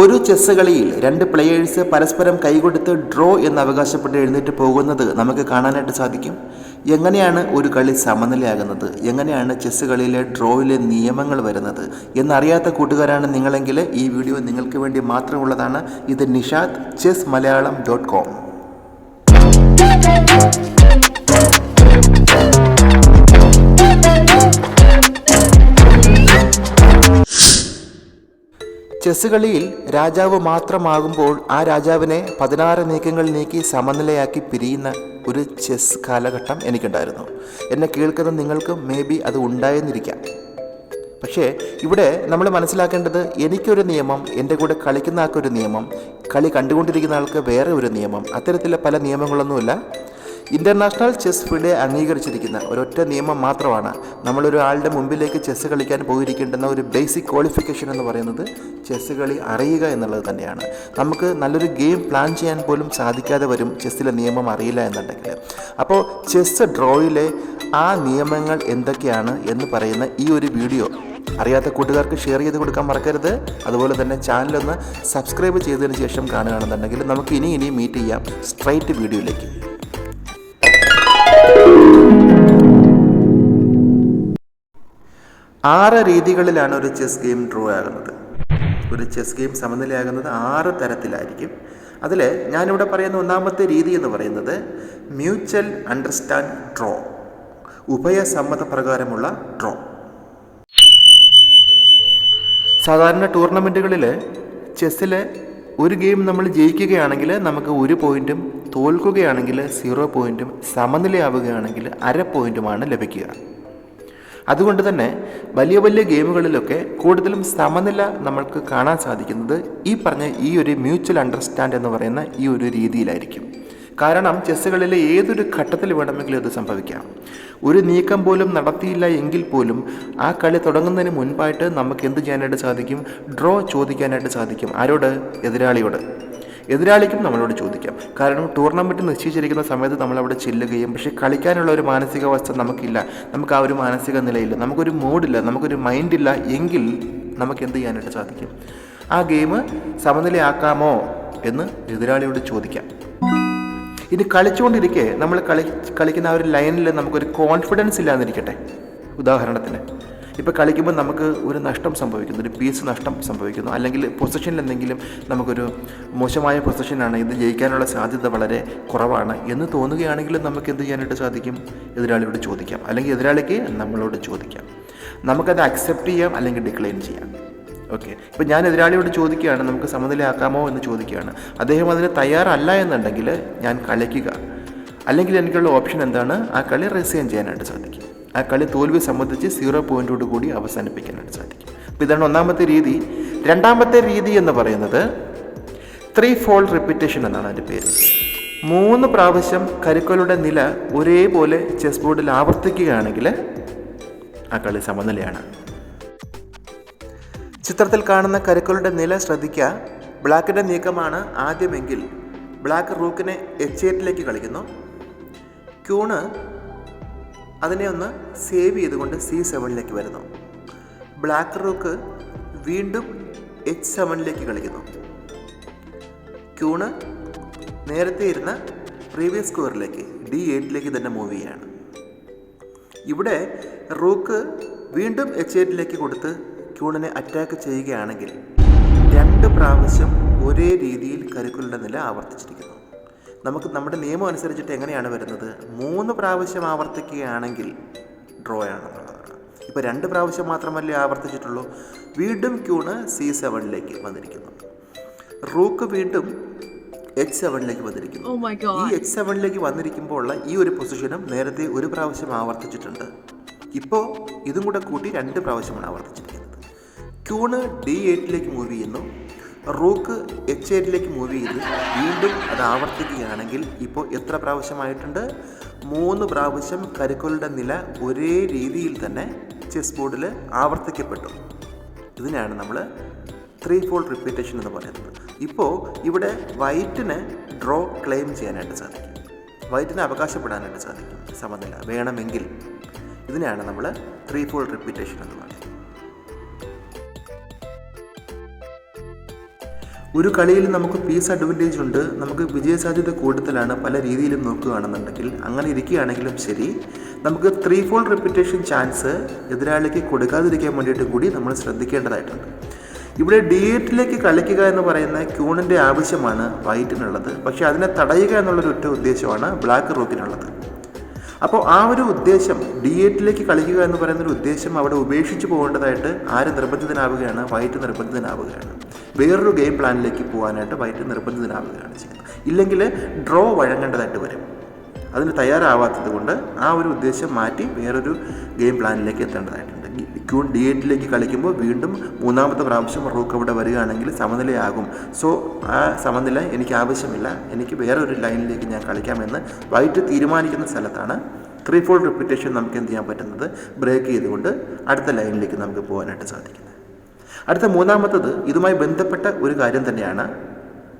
ഒരു ചെസ് കളിയിൽ രണ്ട് പ്ലെയേഴ്സ് പരസ്പരം കൈകൊടുത്ത് ഡ്രോ എന്ന് അവകാശപ്പെട്ട് എഴുന്നേറ്റ് പോകുന്നത് നമുക്ക് കാണാനായിട്ട് സാധിക്കും. എങ്ങനെയാണ് ഒരു കളി സമനിലയാകുന്നത്? എങ്ങനെയാണ് ചെസ് കളിയിലെ ഡ്രോയിലെ നിയമങ്ങൾ വരുന്നത്? എന്നറിയാത്ത കൂട്ടുകാരാണ് നിങ്ങളെങ്കിൽ ഈ വീഡിയോ നിങ്ങൾക്ക് വേണ്ടി മാത്രമുള്ളതാണ്. ഇത് Nishad chess Malayalam dot com chess കളിയിൽ രാജാവ് മാത്രമാകുമ്പോൾ ആ രാജാവിനെ പതിനാറ് നീക്കങ്ങൾ നീക്കി സമനിലയാക്കി പിരിയുന്ന ഒരു ചെസ് കാലഘട്ടം എനിക്കുണ്ടായിരുന്നു. എന്നെ കേൾക്കുന്ന നിങ്ങൾക്ക് മേ ബി അത് ഉണ്ടായെന്നിരിക്കാം. പക്ഷേ ഇവിടെ നമ്മൾ മനസ്സിലാക്കേണ്ടത് എനിക്കൊരു നിയമം എന്റെ കൂടെ കളിക്കുന്ന ആൾക്കൊരു നിയമം കളി കണ്ടുകൊണ്ടിരിക്കുന്ന ആൾക്ക് വേറെ ഒരു നിയമം അത്തരത്തിലെ പല നിയമങ്ങളൊന്നുമില്ല. ഇന്റർനാഷണൽ ചെസ് ഫീൽഡിൽ അംഗീകരിച്ചിരിക്കുന്ന ഒരൊറ്റ നിയമം മാത്രമാണ്. നമ്മളൊരു ആളുടെ മുമ്പിലേക്ക് ചെസ് കളിക്കാൻ പോയിരിക്കേണ്ടുന്ന ഒരു ബേസിക് ക്വാളിഫിക്കേഷൻ എന്ന് പറയുന്നത് ചെസ് കളി അറിയുക എന്നുള്ളത് തന്നെയാണ്. നമുക്ക് നല്ലൊരു ഗെയിം പ്ലാൻ ചെയ്യാൻ പോലും സാധിക്കാതെ വരും ചെസ്സിലെ നിയമം അറിയില്ല എന്നുണ്ടെങ്കിൽ. അപ്പോൾ ചെസ് ഡ്രോയിലെ ആ നിയമങ്ങൾ എന്തൊക്കെയാണ് എന്ന് പറയുന്ന ഈ ഒരു വീഡിയോ അറിയാത്ത കൂട്ടുകാർക്ക് ഷെയർ ചെയ്ത് കൊടുക്കാൻ മറക്കരുത്. അതുപോലെ തന്നെ ചാനലൊന്ന് സബ്സ്ക്രൈബ് ചെയ്തതിന് ശേഷം കാണുകയാണെന്നുണ്ടെങ്കിൽ നമുക്ക് ഇനി ഇനി മീറ്റ് ചെയ്യാം. സ്ട്രൈറ്റ് വീഡിയോയിലേക്ക് ആറ് രീതികളിലാണ് ഒരു ചെസ് ഗെയിം ഡ്രോ ആകുന്നത്. ഒരു ചെസ് ഗെയിം സമനിലയാകുന്നത് ആറ് തരത്തിലായിരിക്കും. അതിൽ ഞാനിവിടെ പറയുന്ന ഒന്നാമത്തെ രീതി എന്ന് പറയുന്നത് മ്യൂച്വൽ അണ്ടർസ്റ്റാൻഡ് ഡ്രോ ഉഭയസമ്മത പ്രകാരമുള്ള ഡ്രോ. സാധാരണ ടൂർണമെന്റുകളിൽ ചെസ്സിൽ ഒരു ഗെയിം നമ്മൾ ജയിക്കുകയാണെങ്കിൽ നമുക്ക് ഒരു പോയിന്റും തോൽക്കുകയാണെങ്കിൽ സീറോ പോയിന്റും സമനിലയാവുകയാണെങ്കിൽ അര പോയിന്റുമാണ് ലഭിക്കുക. അതുകൊണ്ട് തന്നെ വലിയ വലിയ ഗെയിമുകളിലൊക്കെ കൂടുതലും സമനില നമ്മൾക്ക് കാണാൻ സാധിക്കുന്നത് ഈ പറഞ്ഞ ഈ ഒരു മ്യൂച്വൽ അണ്ടർസ്റ്റാൻഡ് എന്ന് പറയുന്ന ഈ ഒരു രീതിയിലായിരിക്കും. കാരണം ചെസ്സുകളിലെ ഏതൊരു ഘട്ടത്തിൽ വേണമെങ്കിലും അത് സംഭവിക്കാം. ഒരു നീക്കം പോലും നടത്തിയില്ല എങ്കിൽ പോലും ആ കളി തുടങ്ങുന്നതിന് മുൻപായിട്ട് നമുക്ക് എന്ത് ചെയ്യാനായിട്ട് സാധിക്കും? ഡ്രോ ചോദിക്കാനായിട്ട് സാധിക്കും. ആരോട്? എതിരാളിയോട്. എതിരാളിക്കും നമ്മളോട് ചോദിക്കാം. കാരണം ടൂർണമെന്റ് നിശ്ചയിച്ചിരിക്കുന്ന സമയത്ത് നമ്മളവിടെ ചെല്ലുകയും പക്ഷേ കളിക്കാനുള്ള ഒരു മാനസികാവസ്ഥ നമുക്കില്ല. നമുക്ക് ആ ഒരു മാനസിക നിലയില്ല. നമുക്കൊരു മൂഡില്ല നമുക്കൊരു മൈൻഡില്ല എങ്കിൽ നമുക്ക് എന്ത് ചെയ്യാനായിട്ട് സാധിക്കും? ആ ഗെയിം സമനിലയാക്കാമോ എന്ന് എതിരാളിയോട് ചോദിക്കാം. ഇത് കളിച്ചുകൊണ്ടിരിക്കെ നമ്മൾ കളി കളിക്കുന്ന ആ ഒരു ലൈനിൽ നമുക്കൊരു കോൺഫിഡൻസ് ഇല്ലാതിരിക്കട്ടെ. ഉദാഹരണത്തിന്. ഇപ്പോൾ കളിക്കുമ്പോൾ നമുക്ക് ഒരു നഷ്ടം സംഭവിക്കുന്നു ഒരു പീസ് നഷ്ടം സംഭവിക്കുന്നു. അല്ലെങ്കിൽ പൊസിഷനിൽ എന്തെങ്കിലും നമുക്കൊരു മോശമായ പൊസിഷനാണ് ഇത് ജയിക്കാനുള്ള സാധ്യത വളരെ കുറവാണ് എന്ന് തോന്നുകയാണെങ്കിൽ നമുക്ക് എന്ത് ചെയ്യാനായിട്ട് സാധിക്കും? എതിരാളിയോട് ചോദിക്കാം. അല്ലെങ്കിൽ എതിരാളിക്ക് നമ്മളോട് ചോദിക്കാം. നമുക്കത് അക്സെപ്റ്റ് ചെയ്യാം അല്ലെങ്കിൽ ഡിക്ലൈൻ ചെയ്യാം. ഓക്കെ ഇപ്പം ഞാൻ എതിരാളിയോട് ചോദിക്കുകയാണ് നമുക്ക് സമനിലയാക്കാമോ എന്ന് ചോദിക്കുകയാണ്. അദ്ദേഹം അതിന് തയ്യാറല്ല എന്നുണ്ടെങ്കിൽ ഞാൻ കളിക്കുക. അല്ലെങ്കിൽ എനിക്കുള്ള ഓപ്ഷൻ എന്താണ്? ആ കളി റിസൈൻ ചെയ്യാനായിട്ട് സാധിക്കും. ആ കളി തോൽവി സംബന്ധിച്ച് സീറോ പോയിന്റോട് കൂടി അവസാനിപ്പിക്കാനായിട്ട് സാധിക്കും. അപ്പോൾ ഇതാണ് ഒന്നാമത്തെ രീതി. രണ്ടാമത്തെ രീതി എന്ന് പറയുന്നത് ത്രീ ഫോൾ റിപ്പീറ്റേഷൻ എന്നാണ് അതിന്റെ പേര്. മൂന്ന് പ്രാവശ്യം കരുക്കളുടെ നില ഒരേപോലെ ചെസ് ബോർഡിൽ ആവർത്തിക്കുകയാണെങ്കിൽ ആ കളി സമനിലയാണ്. ചിത്രത്തിൽ കാണുന്ന കരുക്കളുടെ നില ശ്രദ്ധിക്കുക ബ്ലാക്കിന്റെ നീക്കമാണ് ആദ്യമെങ്കിൽ ബ്ലാക്ക് റൂക്കിനെ എച്ച് എയ്റ്റിലേക്ക് കളിക്കുന്നു. ക്യൂണ് അതിനെ ഒന്ന് സേവ് ചെയ്തുകൊണ്ട് സി സെവനിലേക്ക് വരുന്നു. ബ്ലാക്ക് റോക്ക് വീണ്ടും എച്ച് സെവനിലേക്ക് കളിക്കുന്നു. ക്യൂണ് നേരത്തെ ഇരുന്ന പ്രീവിയസ് സ്കോറിലേക്ക് ഡി എയ്റ്റിലേക്ക് തന്നെ മൂവ് ചെയ്യാണ് ഇവിടെ റൂക്ക് വീണ്ടും എച്ച് എയ്റ്റിലേക്ക് കൊടുത്ത് ക്യൂണിനെ അറ്റാക്ക് ചെയ്യുകയാണെങ്കിൽ രണ്ട് പ്രാവശ്യം ഒരേ രീതിയിൽ കരുക്കളുടെ നില ആവർത്തിച്ചിരിക്കുന്നു. നമുക്ക് നമ്മുടെ നിയമം അനുസരിച്ചിട്ട് എങ്ങനെയാണ് വരുന്നത്? മൂന്ന് പ്രാവശ്യം ആവർത്തിക്കുകയാണെങ്കിൽ ഡ്രോ ആണെന്നുള്ളതാണ് ഇപ്പോൾ രണ്ട് പ്രാവശ്യം മാത്രമല്ലേ ആവർത്തിച്ചിട്ടുള്ളൂ. വീണ്ടും ക്യൂണ് സി സെവനിലേക്ക് വന്നിരിക്കുന്നു. റൂക്ക് വീണ്ടും എച്ച് സെവനിലേക്ക് വന്നിരിക്കുന്നു. Oh. ഈ എച്ച് സെവനിലേക്ക് വന്നിരിക്കുമ്പോൾ ഉള്ള ഈ ഒരു പൊസിഷനും നേരത്തെ ഒരു പ്രാവശ്യം ആവർത്തിച്ചിട്ടുണ്ട്. ഇപ്പോൾ ഇതും കൂടെ കൂട്ടി രണ്ട് പ്രാവശ്യമാണ് ആവർത്തിച്ചിരിക്കുന്നത്. ക്യൂണ് ഡി എയ്റ്റിലേക്ക് മൂവ് ചെയ്യുന്നു. റൂക്ക് എച്ച് എയ്റ്റിലേക്ക് മൂവ് ചെയ്ത് വീണ്ടും അത് ആവർത്തിക്കുകയാണെങ്കിൽ ഇപ്പോൾ എത്ര പ്രാവശ്യമായിട്ടുണ്ട്? മൂന്ന് പ്രാവശ്യം കരുക്കളുടെ നില ഒരേ രീതിയിൽ തന്നെ ചെസ് ബോർഡിൽ ആവർത്തിക്കപ്പെട്ടു. ഇതിനാണ് നമ്മൾ ത്രീ ഫോൾ റിപ്പീറ്റേഷൻ എന്ന് പറയുന്നത്. ഇപ്പോൾ ഇവിടെ വൈറ്റിനെ ഡ്രോ ക്ലെയിം ചെയ്യാനായിട്ട് സാധിക്കും. വൈറ്റിന് അവകാശപ്പെടാനായിട്ട് സാധിക്കും. സമനില വേണമെങ്കിൽ. ഇതിനാണ് നമ്മൾ ത്രീ ഫോൾ റിപ്പീറ്റേഷൻ എന്ന് പറയുന്നത്. ഒരു കളിയിൽ നമുക്ക് പീസ് അഡ്വാന്റേജ് ഉണ്ട്. നമുക്ക് വിജയസാധ്യത കൂടുതലാണ് പല രീതിയിലും നോക്കുകയാണെന്നുണ്ടെങ്കിൽ. അങ്ങനെ ഇരിക്കുകയാണെങ്കിലും ശരി. നമുക്ക് ത്രീ ഫോൾ റിപ്പീറ്റേഷൻ ചാൻസ് എതിരാളിക്ക് കൊടുക്കാതിരിക്കാൻ വേണ്ടിയിട്ട് കൂടി നമ്മൾ ശ്രദ്ധിക്കേണ്ടതായിട്ടുണ്ട്. ഇവിടെ ഡി എയ്റ്റിലേക്ക് കളിക്കുക എന്ന് പറയുന്ന ക്യൂണിന്റെ ആവശ്യമാണ് വൈറ്റിനുള്ളത് പക്ഷേ അതിനെ തടയുക എന്നുള്ളൊരു ഒറ്റ ഉദ്ദേശമാണ് ബ്ലാക്ക് റോക്കിനുള്ളത് അപ്പോൾ ആ ഒരു ഉദ്ദേശം ഡി എയ്റ്റിലേക്ക് കളിക്കുക എന്ന് പറയുന്ന ഒരു ഉദ്ദേശം അവിടെ ഉപേക്ഷിച്ച് പോകേണ്ടതായിട്ട് ആര് നിർബന്ധിതനാവുകയാണ്? വൈറ്റ് നിർബന്ധിതനാവുകയാണ്. വേറൊരു ഗെയിം പ്ലാനിലേക്ക് പോകാനായിട്ട് വൈറ്റ് നിർബന്ധിതനാവുകയാണ് ചെയ്യുന്നത്. ഇല്ലെങ്കിൽ ഡ്രോ വഴങ്ങേണ്ടതായിട്ട് വരും. അതിന് തയ്യാറാവാത്തത് കൊണ്ട് ആ ഒരു ഉദ്ദേശം മാറ്റി വേറൊരു ഗെയിം പ്ലാനിലേക്ക് എത്തേണ്ടതായിട്ടുണ്ട്. ക്യൂൺ ഡി എയ്റ്റിലേക്ക് കളിക്കുമ്പോൾ വീണ്ടും മൂന്നാമത്തെ പ്രാവശ്യം റൂക്ക് അവിടെ വരികയാണെങ്കിൽ സമനിലയാകും. സോ ആ സമനില എനിക്ക് ആവശ്യമില്ല. എനിക്ക് വേറൊരു ലൈനിലേക്ക് ഞാൻ കളിക്കാമെന്ന് വൈറ്റ് തീരുമാനിക്കുന്ന സ്ഥലത്താണ് ത്രീ ഫോൾ റിപ്പിറ്റേഷൻ നമുക്ക് എന്ത് ചെയ്യാൻ പറ്റുന്നത്? ബ്രേക്ക് ചെയ്തുകൊണ്ട് അടുത്ത ലൈനിലേക്ക് നമുക്ക് പോകാനായിട്ട് സാധിക്കുന്നത്. അടുത്ത മൂന്നാമത്തത് ഇതുമായി ബന്ധപ്പെട്ട ഒരു കാര്യം തന്നെയാണ്.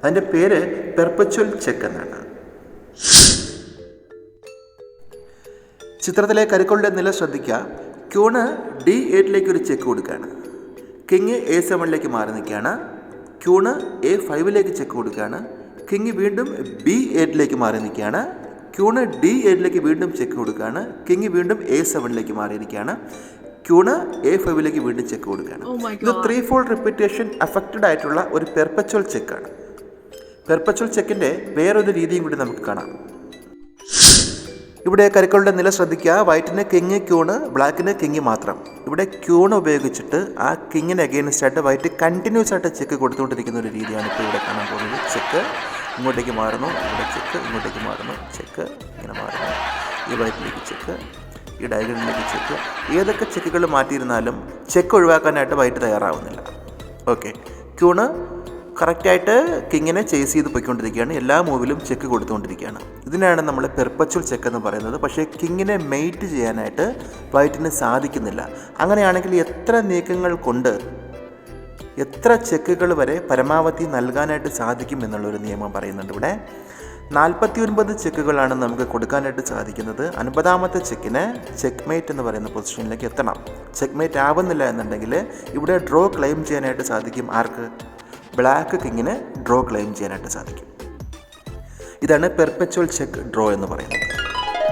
അതിന്റെ പേര് പെർപ്പച്വൽ ചെക്ക് എന്നാണ്. ചിത്രത്തിലെ കരുക്കളുടെ നില ശ്രദ്ധിക്കുക. ക്യൂണ് ഡി എയ്റ്റിലേക്ക് ഒരു ചെക്ക് കൊടുക്കുകയാണ്. കിങ് എ സെവനിലേക്ക് മാറി നിൽക്കുകയാണ്. ക്യൂണ് എ ഫൈവിലേക്ക് ചെക്ക് കൊടുക്കുകയാണ്. കിങ് വീണ്ടും ബി എയ്റ്റിലേക്ക് മാറി നിൽക്കുകയാണ്. ക്യൂണ് ഡി എയ്റ്റിലേക്ക് വീണ്ടും ചെക്ക് കൊടുക്കുകയാണ്. കിങ് വീണ്ടും എ സെവനിലേക്ക് മാറിയിരിക്കുകയാണ് ക്യൂണ് എ ഫൈവിലേക്ക് വീണ്ടും ചെക്ക് കൊടുക്കുകയാണ്. Oh ഇത് ത്രീ ഫോൾ റിപ്പീറ്റേഷൻ അഫക്റ്റഡ് ആയിട്ടുള്ള ഒരു പെർപ്പച്വൽ ചെക്കാണ് പെർപ്പച്വൽ ചെക്കിന്റെ വേറൊരു രീതിയും കൂടി നമുക്ക് കാണാം. ഇവിടെ കരുക്കളുടെ നില ശ്രദ്ധിക്കുക. വൈറ്റിന് കിങ് ക്യൂണ് ബ്ലാക്കിന് കിങ് മാത്രം. ഇവിടെ ക്യൂണ് ഉപയോഗിച്ചിട്ട് ആ കിങ്ങിന് അഗെയിൻസ്റ്റ് ആയിട്ട് വൈറ്റ് കണ്ടിന്യൂസ് ആയിട്ട് ചെക്ക് കൊടുത്തുകൊണ്ടിരിക്കുന്ന ഒരു രീതിയാണ് ഇപ്പോൾ ഇവിടെ കാണാൻ പോകുന്നത്. ചെക്ക് ഇങ്ങോട്ടേക്ക് മാറുന്നു ഇവിടെ ചെക്ക് ഇങ്ങോട്ടേക്ക് മാറുന്നു ചെക്ക് ഇങ്ങനെ മാറുന്നു. ഈ വൈറ്റിലേക്ക് ചെക്ക് ഈ ഡയഗ്രാമിലേക്ക് ചെക്ക് ഏതൊക്കെ ചെക്കുകൾ മാറ്റിയിരുന്നാലും ചെക്ക് ഒഴിവാക്കാനായിട്ട് വൈറ്റ് തയ്യാറാവുന്നില്ല. ഓക്കെ ക്യൂണ് കറക്റ്റായിട്ട് കിങ്ങിനെ ചേസ് ചെയ്ത് പോയിക്കൊണ്ടിരിക്കുകയാണ്. എല്ലാ മൂവിലും ചെക്ക് കൊടുത്തുകൊണ്ടിരിക്കുകയാണ്. ഇതിനാണ് നമ്മൾ പെർപ്പച്വൽ ചെക്ക് എന്ന് പറയുന്നത്. പക്ഷേ കിങ്ങിനെ മെയ്റ്റ് ചെയ്യാനായിട്ട് വൈറ്റിന് സാധിക്കുന്നില്ല. അങ്ങനെയാണെങ്കിൽ എത്ര നീക്കങ്ങൾ കൊണ്ട് എത്ര ചെക്കുകൾ വരെ പരമാവധി നൽകാനായിട്ട് സാധിക്കും എന്നുള്ളൊരു നിയമം പറയുന്നുണ്ട് ഇവിടെ. നാൽപ്പത്തി ഒൻപത് ചെക്കുകളാണ് നമുക്ക് കൊടുക്കാനായിട്ട് സാധിക്കുന്നത്. അൻപതാമത്തെ ചെക്കിന് ചെക്ക് മേറ്റ് എന്ന് പറയുന്ന പൊസിഷനിലേക്ക് എത്തണം. ചെക്ക് മേറ്റ് ആവുന്നില്ല എന്നുണ്ടെങ്കിൽ ഇവിടെ ഡ്രോ ക്ലെയിം ചെയ്യാനായിട്ട് സാധിക്കും ആർക്ക്? ബ്ലാക്ക് കിങ്ങിന് ഡ്രോ ക്ലെയിം ചെയ്യാനായിട്ട് സാധിക്കും. ഇതാണ് പെർപ്പച്വൽ ചെക്ക് ഡ്രോ എന്ന് പറയുന്നത്.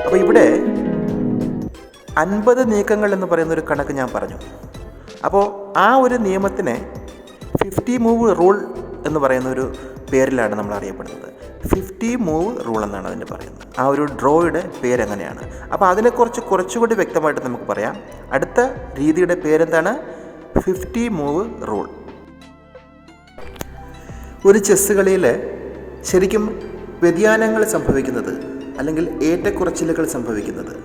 അപ്പോൾ ഇവിടെ അൻപത് നീക്കങ്ങൾ എന്ന് പറയുന്ന ഒരു കണക്ക് ഞാൻ പറഞ്ഞു. അപ്പോൾ ആ ഒരു നിയമത്തിനെ ഫിഫ്റ്റി മൂവ് റൂൾ എന്ന് പറയുന്ന ഒരു പേരിലാണ് നമ്മൾ അറിയപ്പെടുന്നത്. ഫിഫ്റ്റി മൂവ് റൂൾ എന്നാണ് അതിന്റെ പറയുന്നത്. ആ ഒരു ഡ്രോയുടെ പേരെങ്ങനെയാണ്? അപ്പോൾ അതിനെക്കുറിച്ച് കുറച്ചുകൂടി വ്യക്തമായിട്ട് നമുക്ക് പറയാം. അടുത്ത രീതിയുടെ പേരെന്താണ്? Fifty move rule. ഒരു ചെസ്സ് കളിയിൽ ശരിക്കും വ്യതിയാനങ്ങൾ സംഭവിക്കുന്നത് അല്ലെങ്കിൽ ഏറ്റക്കുറച്ചിലുകൾ സംഭവിക്കുന്നത്.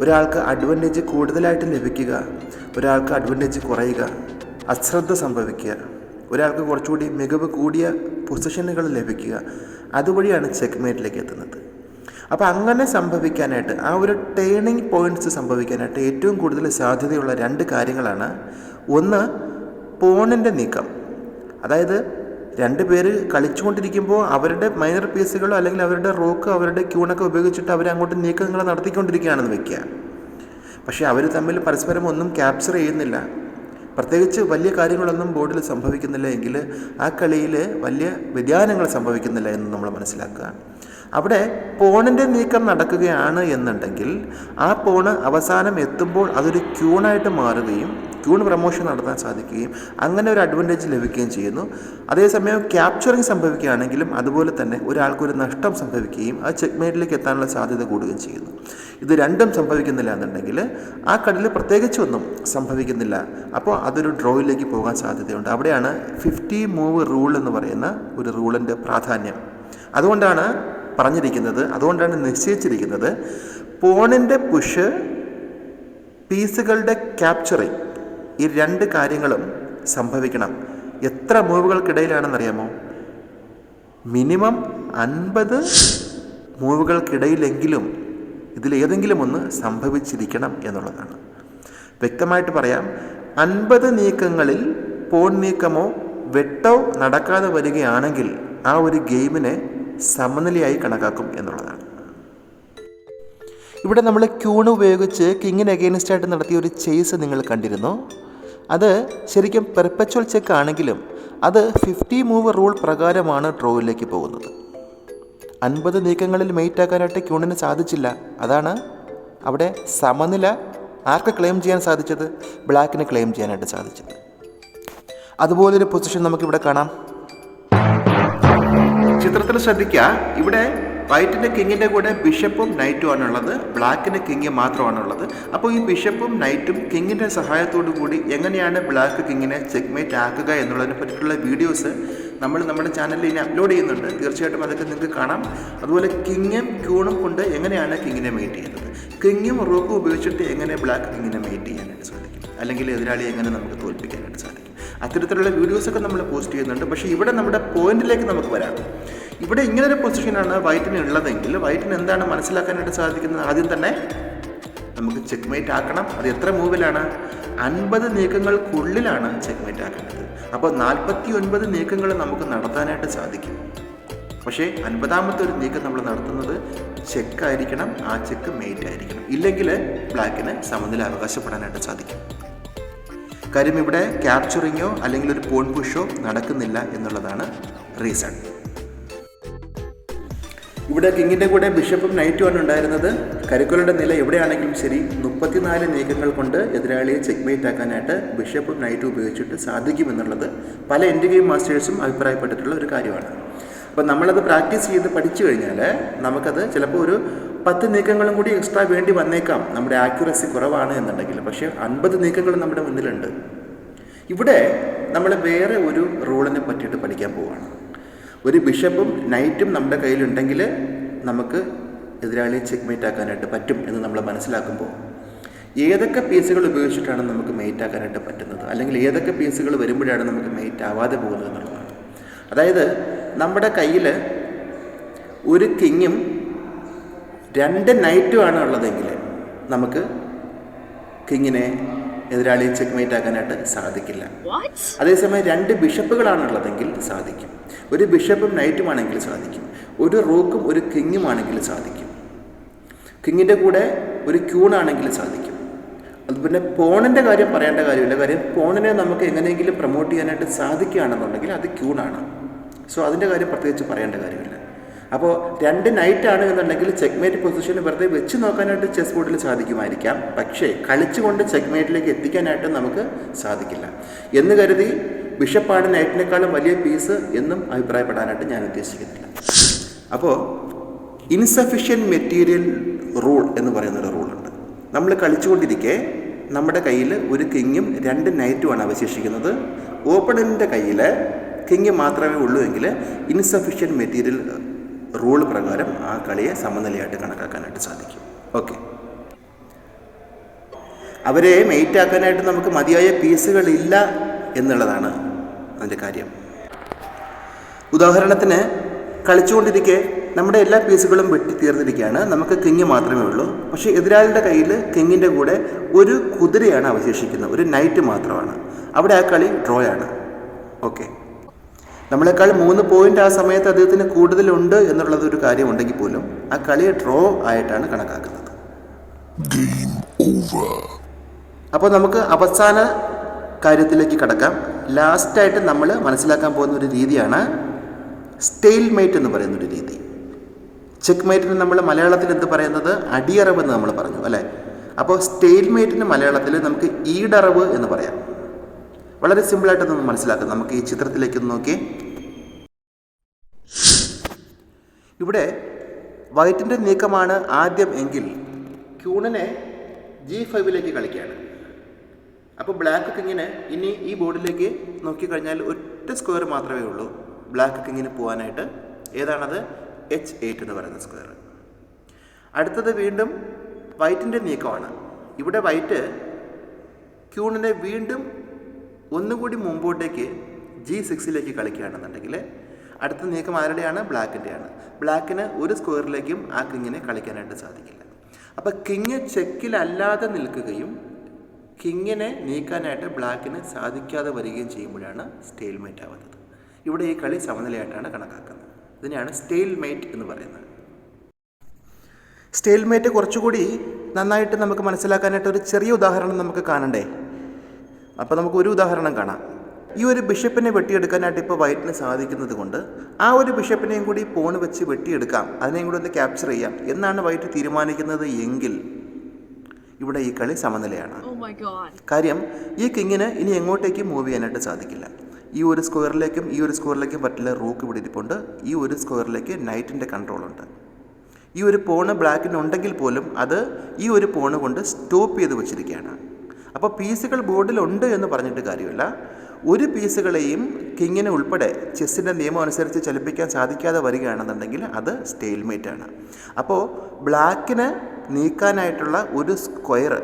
ഒരാൾക്ക് അഡ്വാന്റേജ് കൂടുതലായിട്ട് ലഭിക്കുക ഒരാൾക്ക് അഡ്വാന്റേജ് കുറയുക അശ്രദ്ധ സംഭവിക്കുക ഒരാൾക്ക് കുറച്ചുകൂടി മികവ് കൂടിയ പൊസിഷനുകൾ ലഭിക്കുക അതുവഴിയാണ് ചെക്ക് മേറ്റിലേക്ക് എത്തുന്നത്. അപ്പോൾ അങ്ങനെ സംഭവിക്കാനായിട്ട് ആ ഒരു ടേണിംഗ് പോയിന്റ്സ് സംഭവിക്കാനായിട്ട് ഏറ്റവും കൂടുതൽ സാധ്യതയുള്ള രണ്ട് കാര്യങ്ങളാണ്. ഒന്ന് പോണിന്റെ നീക്കം. അതായത് രണ്ട് പേര് കളിച്ചുകൊണ്ടിരിക്കുമ്പോൾ അവരുടെ മൈനർ പീസുകളോ അല്ലെങ്കിൽ അവരുടെ റോക്ക് അവരുടെ ക്യൂണൊക്കെ ഉപയോഗിച്ചിട്ട് അവർ അങ്ങോട്ട് നീക്കങ്ങൾ നടത്തിക്കൊണ്ടിരിക്കുകയാണെന്ന് വെക്കുക. പക്ഷേ അവർ തമ്മിൽ പരസ്പരം ഒന്നും ക്യാപ്ചർ ചെയ്യുന്നില്ല. പ്രത്യേകിച്ച് വലിയ കാര്യങ്ങളൊന്നും ബോർഡിൽ സംഭവിക്കുന്നില്ല എങ്കിൽ ആ കളിയിൽ വലിയ വ്യതിയാനങ്ങൾ സംഭവിക്കുന്നില്ല എന്ന് നമ്മൾ മനസ്സിലാക്കുക. അവിടെ പോണിന്റെ നീക്കം നടക്കുകയാണ് എന്നുണ്ടെങ്കിൽ ആ പോണ് അവസാനം എത്തുമ്പോൾ അതൊരു ക്യൂണായിട്ട് മാറുകയും ക്യൂൺ പ്രമോഷൻ നടത്താൻ സാധിക്കുകയും അങ്ങനെ ഒരു അഡ്വാന്റേജ് ലഭിക്കുകയും ചെയ്യുന്നു. അതേസമയം ക്യാപ്ചറിങ് സംഭവിക്കുകയാണെങ്കിലും അതുപോലെ തന്നെ ഒരാൾക്കൊരു നഷ്ടം സംഭവിക്കുകയും ആ ചെക്ക്മേറ്റിലേക്ക് എത്താനുള്ള സാധ്യത കൂടുകയും ചെയ്യുന്നു. ഇത് രണ്ടും സംഭവിക്കുന്നില്ല എന്നുണ്ടെങ്കിൽ ആ കടലിൽ പ്രത്യേകിച്ചൊന്നും സംഭവിക്കുന്നില്ല. അപ്പോൾ അതൊരു ഡ്രോയിലേക്ക് പോകാൻ സാധ്യതയുണ്ട്. അവിടെയാണ് ഫിഫ്റ്റി മൂവ് റൂൾ എന്ന് പറയുന്ന ഒരു റൂളിന്റെ പ്രാധാന്യം. അതുകൊണ്ടാണ് പറഞ്ഞിരിക്കുന്നത് അതുകൊണ്ടാണ് നിശ്ചയിച്ചിരിക്കുന്നത് പോണിന്റെ പുഷ് പീസുകളുടെ ക്യാപ്ചറിങ് ഈ രണ്ട് കാര്യങ്ങളും സംഭവിക്കണം. എത്ര മൂവുകൾക്കിടയിലാണെന്നറിയാമോ? മിനിമം അൻപത് മൂവുകൾക്കിടയിലെങ്കിലും ഇതിലേതെങ്കിലും ഒന്ന് സംഭവിച്ചിരിക്കണം എന്നുള്ളതാണ്. വ്യക്തമായിട്ട് പറയാം അൻപത് നീക്കങ്ങളിൽ പോൺ നീക്കമോ വെട്ടോ നടക്കാതെ വരികയാണെങ്കിൽ ആ ഒരു ഗെയിമിനെ സമനിലയായി കണക്കാക്കും എന്നുള്ളതാണ്. ഇവിടെ നമ്മൾ ക്യൂണ് ഉപയോഗിച്ച് കിങ്ങിന് അഗെയിൻസ്റ്റ് ആയിട്ട് നടത്തിയ ഒരു ചേസ് നിങ്ങൾ കണ്ടിരുന്നു. അത് ശരിക്കും പെർപ്പച്വൽ ചെക്ക് ആണെങ്കിലും അത് ഫിഫ്റ്റി മൂവ് റൂൾ പ്രകാരമാണ് ഡ്രോയിലേക്ക് പോകുന്നത്. അൻപത് നീക്കങ്ങളിൽ മെയ്റ്റ് ആക്കാനായിട്ട് ക്യൂണിന് സാധിച്ചില്ല. അതാണ് അവിടെ സമനില ആർക്ക് ക്ലെയിം ചെയ്യാൻ സാധിച്ചത്? ബ്ലാക്കിന് ക്ലെയിം ചെയ്യാനായിട്ട് സാധിച്ചത്. അതുപോലൊരു പൊസിഷൻ നമുക്കിവിടെ കാണാം. ചിത്രത്തിൽ ശ്രദ്ധിക്കുക. ഇവിടെ വൈറ്റിന്റെ കിങ്ങിന്റെ കൂടെ ബിഷപ്പും നൈറ്റും ആണുള്ളത് ബ്ലാക്കിന്റെ കിങ് മാത്രമാണുള്ളത് അപ്പോൾ ഈ ബിഷപ്പും നൈറ്റും കിങ്ങിന്റെ സഹായത്തോടു കൂടി എങ്ങനെയാണ് ബ്ലാക്ക് കിങ്ങിനെ ചെക്ക്മേറ്റ് ആക്കുക എന്നുള്ളതിനെ പറ്റിയിട്ടുള്ള വീഡിയോസ് നമ്മൾ നമ്മുടെ ചാനലിൽ ഇനി അപ്ലോഡ് ചെയ്യുന്നുണ്ട്. തീർച്ചയായിട്ടും അതൊക്കെ നിങ്ങൾക്ക് കാണാം. അതുപോലെ കിങ്ങും ക്യൂണും കൊണ്ട് എങ്ങനെയാണ് കിങ്ങിനെ മെയ്റ്റ് ചെയ്യുന്നത്? കിങ്ങും റോക്കും ഉപയോഗിച്ചിട്ട് എങ്ങനെ ബ്ലാക്ക് കിങ്ങിനെ മെയ്റ്റ് ചെയ്യാനായിട്ട് സാധിക്കും? അല്ലെങ്കിൽ എതിരാളി എങ്ങനെ നമുക്ക് തോൽപ്പിക്കാനായിട്ട് സാധിക്കും? അത്തരത്തിലുള്ള വീഡിയോസൊക്കെ നമ്മൾ പോസ്റ്റ് ചെയ്യുന്നുണ്ട്. പക്ഷേ ഇവിടെ നമ്മുടെ പോയിന്റിലേക്ക് നമുക്ക് വരാം. ഇവിടെ ഇങ്ങനൊരു പൊസിഷനാണ് വൈറ്റിന് ഉള്ളതെങ്കിൽ വൈറ്റിന് എന്താണ് മനസ്സിലാക്കാനായിട്ട് സാധിക്കുന്നത്? ആദ്യം തന്നെ നമുക്ക് ചെക്ക്മേറ്റ് ആക്കണം. അത് എത്ര മൂവിലാണ്? അൻപത് നീക്കങ്ങൾക്കുള്ളിലാണ് ചെക്ക്മേറ്റ് ആക്കേണ്ടത്. അപ്പോൾ നാൽപ്പത്തി ഒൻപത് നീക്കങ്ങൾ നമുക്ക് നടത്താനായിട്ട് സാധിക്കും. പക്ഷേ അൻപതാമത്തെ ഒരു നീക്കം നമ്മൾ നടത്തുന്നത് ചെക്ക് ആയിരിക്കണം ആ ചെക്ക് മെയ്റ്റ് ആയിരിക്കണം. ഇല്ലെങ്കിൽ ബ്ലാക്കിന് സമനില അവകാശപ്പെടാനായിട്ട് സാധിക്കും. കാര്യം ഇവിടെ ക്യാപ്ചറിങ്ങോ അല്ലെങ്കിൽ ഒരു പോൺ പുഷോ നടക്കുന്നില്ല എന്നുള്ളതാണ് റീസൺ ഇവിടെ കിങ്ങിന്റെ കൂടെ ബിഷപ്പും നൈറ്റുമാണ് ഉണ്ടായിരുന്നത്. കരിക്കുലയുടെ നില എവിടെയാണെങ്കിലും ശരി മുപ്പത്തിനാല് നീക്കങ്ങൾ കൊണ്ട് എതിരാളിയെ ചെക്ക്മേറ്റ് ആക്കാനായിട്ട് ബിഷപ്പും നൈറ്റും ഉപയോഗിച്ചിട്ട് സാധിക്കുമെന്നുള്ളത് പല എന്റെ ഗെയിം മാസ്റ്റേഴ്സും അഭിപ്രായപ്പെട്ടിട്ടുള്ള ഒരു കാര്യമാണ്. അപ്പോൾ നമ്മളത് പ്രാക്ടീസ് ചെയ്ത് പഠിച്ചു കഴിഞ്ഞാൽ നമുക്കത് ചിലപ്പോൾ ഒരു പത്ത് നീക്കങ്ങളും കൂടി എക്സ്ട്രാ വേണ്ടി വന്നേക്കാം. നമ്മുടെ ആക്യുറസി കുറവാണ് എന്നുണ്ടെങ്കിൽ. പക്ഷേ അൻപത് നീക്കങ്ങൾ നമ്മുടെ മുന്നിലുണ്ട്. ഇവിടെ നമ്മൾ വേറെ ഒരു റൂളിനെ പറ്റിയിട്ട് പഠിക്കാൻ പോവുകയാണ് ഒരു ബിഷപ്പും നൈറ്റും നമ്മുടെ കയ്യിലുണ്ടെങ്കിൽ നമുക്ക് എതിരാളിയെ ചെക്ക്മേറ്റ് ആക്കാനായിട്ട് പറ്റും എന്ന് നമ്മൾ മനസ്സിലാക്കുമ്പോൾ ഏതൊക്കെ പീസുകൾ ഉപയോഗിച്ചിട്ടാണ് നമുക്ക് മെയ്റ്റ് ആക്കാനായിട്ട് പറ്റുന്നത്? അല്ലെങ്കിൽ ഏതൊക്കെ പീസുകൾ വരുമ്പോഴാണ് നമുക്ക് മെയ്റ്റ് ആവാതെ പോകുന്നത് എന്നുള്ളതാണ്. അതായത് നമ്മുടെ കയ്യിൽ ഒരു കിങ്ങും രണ്ട് നൈറ്റുമാണ് ഉള്ളതെങ്കിൽ നമുക്ക് കിങ്ങിനെ എതിരാളിയെ ചെക്ക്മേറ്റ് ആക്കാനായിട്ട് സാധിക്കില്ല? അതേസമയം രണ്ട് ബിഷപ്പുകളാണുള്ളതെങ്കിൽ സാധിക്കും. ഒരു ബിഷപ്പും നൈറ്റുമാണെങ്കിൽ സാധിക്കും. ഒരു റോക്കും ഒരു കിങ്ങും ആണെങ്കിൽ സാധിക്കും. കിങ്ങിന്റെ കൂടെ ഒരു ക്യൂണാണെങ്കിൽ സാധിക്കും. അത് പിന്നെ പോണിന്റെ കാര്യം പറയേണ്ട കാര്യമില്ല. കാര്യം പോണിനെ നമുക്ക് എങ്ങനെയെങ്കിലും പ്രൊമോട്ട് ചെയ്യാനായിട്ട് സാധിക്കുകയാണെന്നുണ്ടെങ്കിൽ അത് ക്യൂണാണ്. സോ അതിന്റെ കാര്യം പ്രത്യേകിച്ച് പറയേണ്ട കാര്യമില്ല. അപ്പോൾ രണ്ട് നൈറ്റ് ആണ് എന്നുണ്ടെങ്കിൽ ചെക്ക്മേറ്റ് പൊസിഷൻ വെറുതെ വെച്ച് നോക്കാനായിട്ട് ചെസ് ബോർഡിൽ സാധിക്കുമായിരിക്കാം. പക്ഷേ കളിച്ചുകൊണ്ട് ചെക്ക്മേറ്റിലേക്ക് എത്തിക്കാനായിട്ട് നമുക്ക് സാധിക്കില്ല. എന്ന് കരുതി ബിഷപ്പാണ് നൈറ്റിനേക്കാളും വലിയ പീസ് എന്നും അഭിപ്രായപ്പെടാനായിട്ട് ഞാൻ ഉദ്ദേശിക്കുന്നില്ല. അപ്പോൾ ഇൻസഫിഷ്യൻ മെറ്റീരിയൽ റൂൾ എന്ന് പറയുന്നൊരു റൂളുണ്ട് നമ്മൾ കളിച്ചുകൊണ്ടിരിക്കെ നമ്മുടെ കയ്യിൽ ഒരു കിങ്ങും രണ്ട് നൈറ്റുമാണ് അവശേഷിക്കുന്നത്. ഓപ്പണന്റിന്റെ കയ്യിൽ കിങ് മാത്രമേ ഉള്ളൂ എങ്കിൽ ഇൻസഫിഷ്യന്റ് മെറ്റീരിയൽ റൂൾ പ്രകാരം ആ കളിയെ സമനിലയായിട്ട് കണക്കാക്കാനായിട്ട് സാധിക്കും. ഓക്കെ അവരെ മെയ്റ്റാക്കാനായിട്ട് നമുക്ക് മതിയായ പീസുകളില്ല എന്നുള്ളതാണ് അതിന്റെ കാര്യം. ഉദാഹരണത്തിന് കളിച്ചുകൊണ്ടിരിക്കെ നമ്മുടെ എല്ലാ പീസുകളും വെട്ടി തീർന്നിരിക്കുകയാണ് നമുക്ക് കിങ് മാത്രമേ ഉള്ളൂ. പക്ഷേ എതിരാളിയുടെ കയ്യിൽ കിങ്ങിന്റെ കൂടെ ഒരു കുതിരയാണ് അവശേഷിക്കുന്നത്. ഒരു നൈറ്റ് മാത്രമാണ്. അവിടെ ആ കളി ഡ്രോയാണ് ഓക്കെ നമ്മളെക്കാൾ മൂന്ന് പോയിന്റ് ആ സമയത്ത് അദ്ദേഹത്തിന് കൂടുതലുണ്ട് എന്നുള്ളത് ഒരു കാര്യം ഉണ്ടെങ്കിൽ പോലും ആ കളിയെ ഡ്രോ ആയിട്ടാണ് കണക്കാക്കുന്നത്. അപ്പോൾ നമുക്ക് അവസാന കാര്യത്തിലേക്ക് കടക്കാം. ലാസ്റ്റായിട്ട് നമ്മൾ മനസ്സിലാക്കാൻ പോകുന്ന ഒരു രീതിയാണ് സ്റ്റെയിൽ മേറ്റ് എന്ന് പറയുന്ന ഒരു രീതി. ചെക്ക് മേറ്റിന് നമ്മൾ മലയാളത്തിൽ എന്ത് പറയുന്നത്? അടിയറവ് എന്ന് നമ്മൾ പറഞ്ഞു അല്ലേ? അപ്പോൾ സ്റ്റെയിൽ മേറ്റിന് മലയാളത്തിൽ നമുക്ക് ഈടറവ് എന്ന് പറയാം. വളരെ സിമ്പിളായിട്ട് നമ്മൾ മനസ്സിലാക്കാം. നമുക്ക് ഈ ചിത്രത്തിലേക്ക് നോക്കി ഇവിടെ വൈറ്റിന്റെ നീക്കമാണ് ആദ്യം എങ്കിൽ ക്യൂണിനെ ജി ഫൈവിലേക്ക് കളിക്കുകയാണ്. അപ്പോൾ ബ്ലാക്ക് കിങ്ങിന് ഇനി ഈ ബോർഡിലേക്ക് നോക്കിക്കഴിഞ്ഞാൽ ഒറ്റ സ്ക്വയർ മാത്രമേ ഉള്ളൂ. ബ്ലാക്ക് കിങ്ങിന് പോകാനായിട്ട് ഏതാണത്? എച്ച് എയ്റ്റ് എന്ന് പറയുന്ന സ്ക്വയർ അടുത്തത് വീണ്ടും വൈറ്റിന്റെ നീക്കമാണ്. ഇവിടെ വൈറ്റ് ക്യൂണിനെ വീണ്ടും ഒന്നുകൂടി മുമ്പോട്ടേക്ക് ജി സിക്സിലേക്ക് കളിക്കുകയാണെന്നുണ്ടെങ്കിൽ അടുത്ത നീക്കം ആരുടെയാണ്? ബ്ലാക്കിന്റെയാണ്. ബ്ലാക്കിന് ഒരു സ്ക്വയറിലേക്കും ആ കിങ്ങിനെ കളിക്കാനായിട്ട് സാധിക്കില്ല. അപ്പോൾ കിങ് ചെക്കിലല്ലാതെ നിൽക്കുകയും കിങ്ങിനെ നീക്കാനായിട്ട് ബ്ലാക്കിന് സാധിക്കാതെ വരികയും ചെയ്യുമ്പോഴാണ് സ്റ്റെയിൽ മേറ്റ് ആവുന്നത്. ഇവിടെ ഈ കളി സമനിലയായിട്ടാണ് കണക്കാക്കുന്നത്. ഇതിനെയാണ് സ്റ്റെയിൽ മേറ്റ് എന്ന് പറയുന്നത്. സ്റ്റെയിൽ മേറ്റ് കുറച്ചുകൂടി നന്നായിട്ട് നമുക്ക് മനസ്സിലാക്കാനായിട്ട് ഒരു ചെറിയ ഉദാഹരണം നമുക്ക് കാണണ്ടേ? അപ്പോൾ നമുക്ക് ഒരു ഉദാഹരണം കാണാം. ഈ ഒരു ബിഷപ്പിനെ വെട്ടിയെടുക്കാനായിട്ട് ഇപ്പോൾ വൈറ്റിന് സാധിക്കുന്നത് കൊണ്ട് ആ ഒരു ബിഷപ്പിനെയും കൂടി ഫോൺ വെച്ച് വെട്ടിയെടുക്കാം. അതിനെയും കൂടി ഒന്ന് ക്യാപ്ചർ ചെയ്യാം. എന്നാണ് വൈറ്റ് തീരുമാനിക്കുന്നത് എങ്കിൽ ഇവിടെ ഈ കളി സമനിലയാണ്. Oh. കാര്യം ഈ കിങ്ങിന് ഇനി എങ്ങോട്ടേക്കും മൂവ് ചെയ്യാനായിട്ട് സാധിക്കില്ല. ഈ ഒരു സ്ക്വയറിലേക്കും ഈ ഒരു സ്ക്വയറിലേക്കും പറ്റില്ല റൂക്ക് ഇവിടെ ഇരിപ്പുണ്ട്. ഈ ഒരു സ്ക്വയറിലേക്ക് നൈറ്റിന്റെ കൺട്രോളുണ്ട് ഈ ഒരു പോണ് ബ്ലാക്കിന് ഉണ്ടെങ്കിൽ പോലും അത് ഈ ഒരു പോണ് കൊണ്ട് സ്റ്റോപ്പ് ചെയ്ത് വെച്ചിരിക്കുകയാണ്. അപ്പോൾ പീസുകൾ ബോർഡിലുണ്ട് എന്ന് പറഞ്ഞിട്ട് കാര്യമില്ല. ഒരു പീസുകളെയും കിങ്ങിനെ ഉൾപ്പെടെ ചെസ്സിന്റെ നിയമം അനുസരിച്ച് ചലിപ്പിക്കാൻ സാധിക്കാതെ വരികയാണെന്നുണ്ടെങ്കിൽ അത് സ്റ്റെയിൽമേറ്റ് ആണ്. അപ്പോൾ ബ്ലാക്കിന് നീക്കാനായിട്ടുള്ള ഒരു സ്ക്വയർ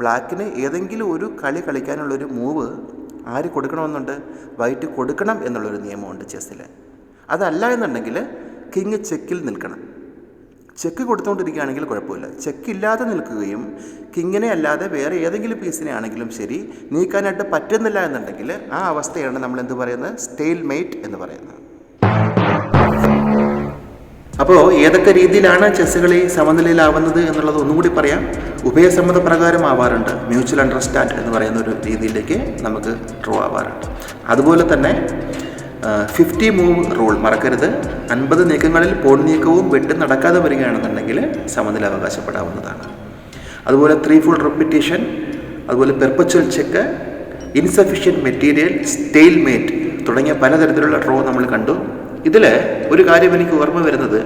ബ്ലാക്കിന് ഏതെങ്കിലും ഒരു കളി കളിക്കാനുള്ളൊരു മൂവ് ആര് കൊടുക്കണമെന്നുണ്ട്? വൈറ്റ് കൊടുക്കണം എന്നുള്ളൊരു നിയമമുണ്ട് ചെസ്സിൽ അതല്ല എന്നുണ്ടെങ്കിൽ കിങ് ചെക്കിൽ നിൽക്കണം. ചെക്ക് കൊടുത്തുകൊണ്ടിരിക്കുകയാണെങ്കിൽ കുഴപ്പമില്ല. ചെക്ക് ഇല്ലാതെ നിൽക്കുകയും കിങ്ങിനെ അല്ലാതെ വേറെ ഏതെങ്കിലും പീസിനെ ആണെങ്കിലും ശരി നീക്കാനായിട്ട് പറ്റുന്നില്ല എന്നുണ്ടെങ്കിൽ ആ അവസ്ഥയാണ് നമ്മൾ എന്ത് പറയുന്നത്? സ്റ്റെയിൽ മെയ്റ്റ് എന്ന് പറയുന്നത്. അപ്പോൾ ഏതൊക്കെ രീതിയിലാണ് ചെസ്സുകളി സമനിലയിലാവുന്നത് എന്നുള്ളത് ഒന്നുകൂടി പറയാം. ഉഭയസമ്മത പ്രകാരം ആവാറുണ്ട് മ്യൂച്വൽ അണ്ടർസ്റ്റാൻഡ് എന്ന് പറയുന്ന ഒരു രീതിയിലേക്ക് നമുക്ക് ഡ്രോ ആവാറുണ്ട്. അതുപോലെ തന്നെ ഫിഫ്റ്റി മൂവ് റൂൾ മറക്കരുത്. അൻപത് നീക്കങ്ങളിൽ പോൺ നീക്കവും വെട്ടി നടക്കാതെ വരികയാണെന്നുണ്ടെങ്കിൽ സമനില അവകാശപ്പെടാവുന്നതാണ്. അതുപോലെ ത്രീ ഫുൾ റെപ്പിറ്റേഷൻ അതുപോലെ perpetual check insufficient material stalemate തുടങ്ങിയ പലതരത്തിലുള്ള ഡ്രോ നമ്മൾ കണ്ടു. ഇതിൽ ഒരു കാര്യം എനിക്ക് ഓർമ്മ വരുന്നത്.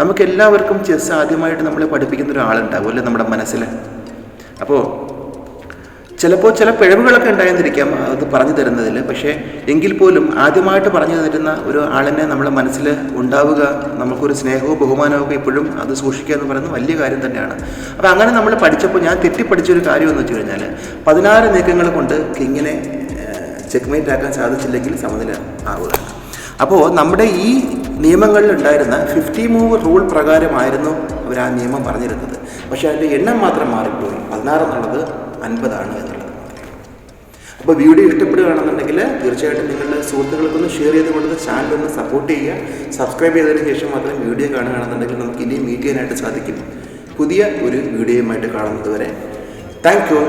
നമുക്ക് എല്ലാവർക്കും ചെസ് ആദ്യമായിട്ട് നമ്മളെ പഠിപ്പിക്കുന്ന ഒരാളുണ്ടാവും അല്ലേ നമ്മുടെ മനസ്സിൽ അപ്പോൾ ചിലപ്പോൾ ചില പിഴവുകളൊക്കെ ഉണ്ടായിരുന്നിരിക്കാം അത് പറഞ്ഞു തരുന്നതിൽ പക്ഷേ എങ്കിൽ പോലും ആദ്യമായിട്ട് പറഞ്ഞു തരുന്ന ഒരു ആളിനെ നമ്മുടെ മനസ്സിൽ ഉണ്ടാവുക നമുക്കൊരു സ്നേഹവും ബഹുമാനവും ഒക്കെ ഇപ്പോഴും അത് സൂക്ഷിക്കുക എന്ന് പറയുന്നത് വലിയ കാര്യം തന്നെയാണ്. അപ്പോൾ അങ്ങനെ നമ്മൾ പഠിച്ചപ്പോൾ ഞാൻ തെറ്റിപ്പടിച്ചൊരു കാര്യം എന്ന് വെച്ച് കഴിഞ്ഞാൽ പതിനാറ് നീക്കങ്ങൾ കൊണ്ട് കിങ്ങിനെ ചെക്ക്മേറ്റ് ആക്കാൻ സാധിച്ചില്ലെങ്കിൽ സമനില ആവുക. അപ്പോൾ നമ്മുടെ ഈ നിയമങ്ങളിൽ ഉണ്ടായിരുന്ന ഫിഫ്റ്റി മൂവ് റൂൾ പ്രകാരമായിരുന്നു അവർ ആ നിയമം പറഞ്ഞിരുന്നത്. പക്ഷേ അതിന്റെ എണ്ണം മാത്രം മാറിപ്പോയി. പതിനാറ് എന്നുള്ളത് അൻപതാണ് എന്നുള്ളത്. അപ്പോൾ വീഡിയോ ഇഷ്ടപ്പെടുകയാണെന്നുണ്ടെങ്കിൽ തീർച്ചയായിട്ടും നിങ്ങളുടെ സുഹൃത്തുക്കൾക്കൊന്ന് ഷെയർ ചെയ്ത് കൊടുത്ത് ചാനൽ ഒന്ന് സപ്പോർട്ട് ചെയ്യുക. സബ്സ്ക്രൈബ് ചെയ്തതിന് ശേഷം മാത്രം വീഡിയോ കാണുകയാണെന്നുണ്ടെങ്കിൽ നമുക്ക് ഇനിയും മീറ്റ് ചെയ്യാനായിട്ട് സാധിക്കും. പുതിയ ഒരു വീഡിയോയുമായിട്ട് കാണുന്നത് വരെ. Thank you